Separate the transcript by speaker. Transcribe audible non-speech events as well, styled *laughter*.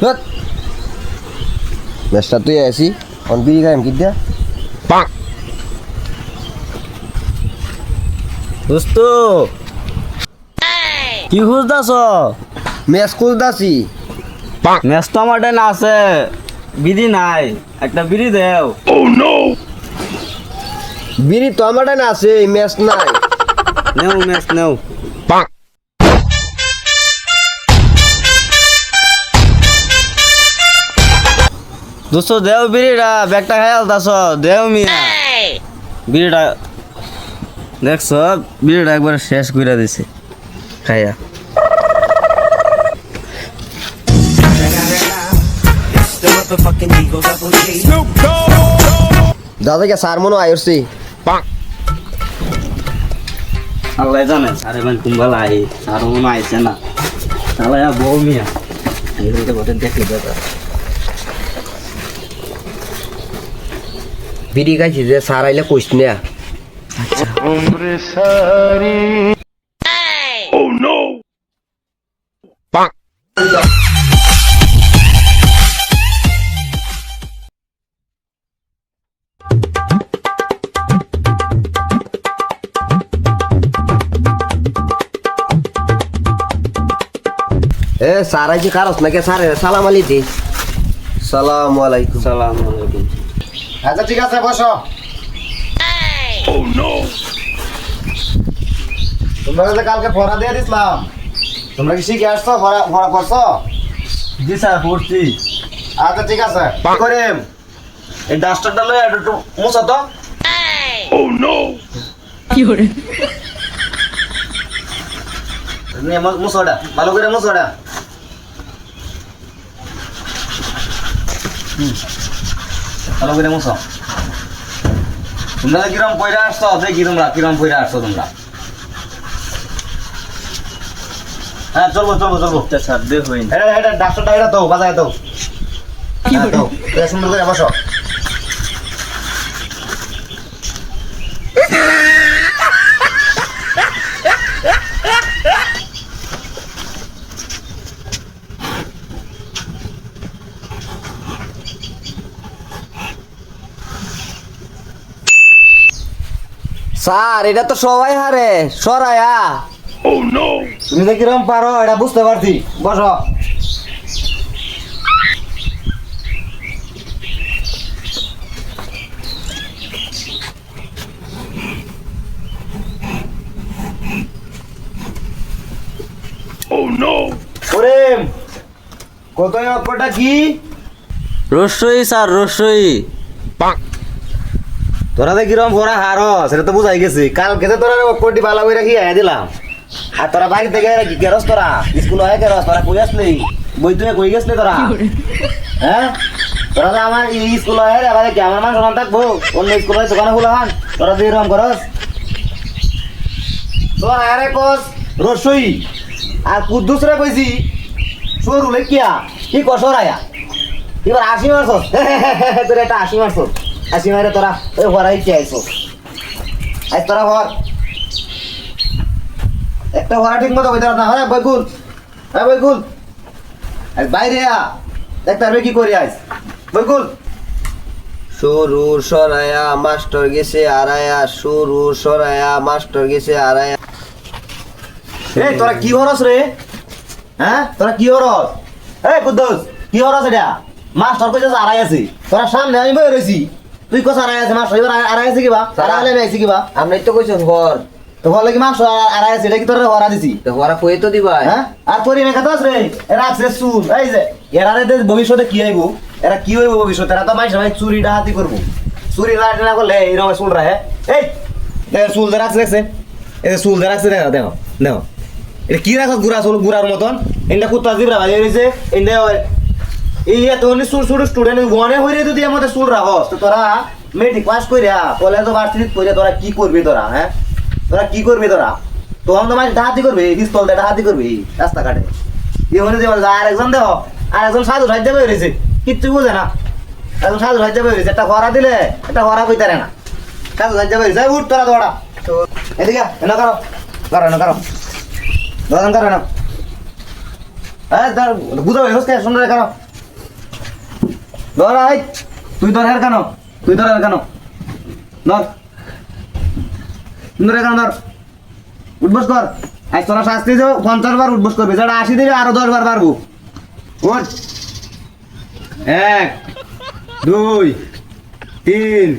Speaker 1: Look. Best
Speaker 2: satu ya sih. On kiri kan kita. Pak.
Speaker 1: দোস্ত। কি খুঁজতাছ?
Speaker 2: Match খুলতাছি
Speaker 1: match তো আমার না আছে। বিধি নাই। একটা বিড়ি দেও।
Speaker 2: বিড়ি তো আমার না আছে ম্যাচ নাই।
Speaker 1: নেও ম্যাচ নেও। দোস্ত দেও বিড়িটা। ব্যাগটা খাই আলতাছ। দেও মিয়া। বিড়িটা দেখছ বিড়িটা একবার শেষ করে দিছে। খাইয়া।
Speaker 2: দাদাকে সার মনে আয়সছি
Speaker 1: আল্লাহ জানে সারে মানে কুম্বাল আই আর মনে আইছে না। তাহলে বউ মিয়া। দেখে দাদা
Speaker 2: বিড়ি খাইছি যে সার আইলে কইস না। এ সার আইছে কারস নাকি সারে সালাম আলি দি সালাম আলাইকুম
Speaker 1: সালাম আলাইকুম
Speaker 2: আচ্ছা ঠিক আছে বসো তোমরা যে কালকে পড়া দিয়ে দিছিলাম তোমরা কি শিখে আসছো পড়া পড়া করছ?
Speaker 1: জি স্যার পড়ছি
Speaker 2: আচ্ছা ঠিক আছে করিম?
Speaker 1: এই ডাস্টারটা লয়ে একটু মুছা তো।
Speaker 2: নিয়ে মুসোটা ভালো করে মুসোটা
Speaker 1: ভালো করে মুছো। তোমরা কিরম পয়রা আসছো? দেখি তোমরা কিরম পয়রা আসছো তোমরা। হ্যাঁ চলবো চলবো চলবো। স্যার দে
Speaker 2: এটা এটা ডাক্তারটা এটা দাও বাজায় দাও। কি দাও। এটা সুন্দর করে বসো। স্যার এটা তো সবাই হারে। সরায়া। তুমি যে কিরম পারো এটা বুঝতে পারছি। বসো। ওরে কত অক্ষরটা কি?
Speaker 1: রসই স্যার রসই।
Speaker 2: তোরা তো কিরম ভরা হার সেটা তো বুঝাই গেছি। কালকে তো তোরা অক্ষরটি ভালো করে রাখি আয়া দিলাম? আর তোরা বাড়ি থেকে কি কেরস তোরা? স্কুল হয়ে কেরস? তোরা কই আসলি? বই তুই কই গেছলি তোরা? হ্যাঁ? তোরা তো আমার এই স্কুল হয়ে রে আবার কি আমার মান সমান থাকব? অন্য স্কুল হয়ে দোকানে খোলা হান? তোরা তুই এরকম করস? তোর আরে কস রসই। আর কুদ্দুস রে কইছি সরুলে কিয়া কি কসর আয়া? এবার আশি মারছস। *laughs* তোর একটা আশি মারছস। আশি মারে তোরা ওই হরাই চাইছো আজ তোরা হর একটা হরা ঠিক মতো না। হ্যাঁ বৈকুল হ্যাঁ বৈকুল আজ বাইরে আ দেখ তারপরে কি করি আজ বৈকুল সরু সরায়া মাস্টার গেছে আড়ায়া সরু সরায়া মাস্টার গেছে আড়ায়া এই তোরা কি হরস রে? হ্যাঁ তোরা কি হরস? এই কুদ্দুস কি হরস এটা? মাস্টার কইছে আড়াই আছে। তোরা সামনে আমি বই রইছি। তুই কস আড়াই আছে মাস্টার এবার আড়াই আছে কিবা? আড়াই আমি আইছি কিবা?
Speaker 3: আপনি তো কইছেন হর
Speaker 2: তো বলে কি মাস্টার আড়াই আছে এটা কি তোরা হরা দিছি?
Speaker 3: তো হরা কই তো দিবা
Speaker 2: হ্যাঁ? আর পরি মেখা তো রে এরা আছে চুল এই যে এরা রে ভবিষ্যতে কি হইব? এরা কি হইব ভবিষ্যতে? এরা তো মাইস ভাই চুরি ডাহাতি করব। চুরি ডাহাতি না করলে এইরকম চুল রাখে। এই চুল যে রাখছে দেখছে? এই যে চুল যে রাখছে দেখো দেখো দেখো। এটা কি রাখো? গুড়া চুল গুড়ার মতন। এটা কুত্তা জিবরা ভাই রয়েছে এটা এই এত ছোট ছোট স্টুডেন্ট ওয়ানে হইরে যদি আমাদের চুল রাখস তো তোরা মেট্রিক পাস কইরা কলেজ ভার্সিটি কইরা তোরা কি করবি তোরা হ্যাঁ? তোরা কি করবি তোরা? তো আমরা মানে ডাহাতি করবে, পিস্তল দিয়ে ডাহাতি করবে, রাস্তাঘাটে। মনে যে আর একজন দেহ আর একজন সাধু সাহায্য হয়ে রয়েছে, কিচ্ছু বুঝে না। একজন সাধু সাহায্য হয়ে রয়েছে, একটা হরা দিলে একটা হরা কইতারে না। সাধু সাহায্য হয়ে রয়েছে, উঠ তোরা দৌড়া। তো এদিকে এনে করো করো এনে করো দোকান করো না হ্যাঁ হচ্ছে সুন্দর করো ধর আই তুই ধর হের কেন? তুই ধর হের কেন? ধর। সুন্দর কেন ধর। উঠবস কর। আজ তোরা শাস্তি দেবো, পঞ্চাশ বার উঠবস করবি। যেটা আশি দিবি, আরও দশ বার পারব উঠ। এক, দুই, তিন।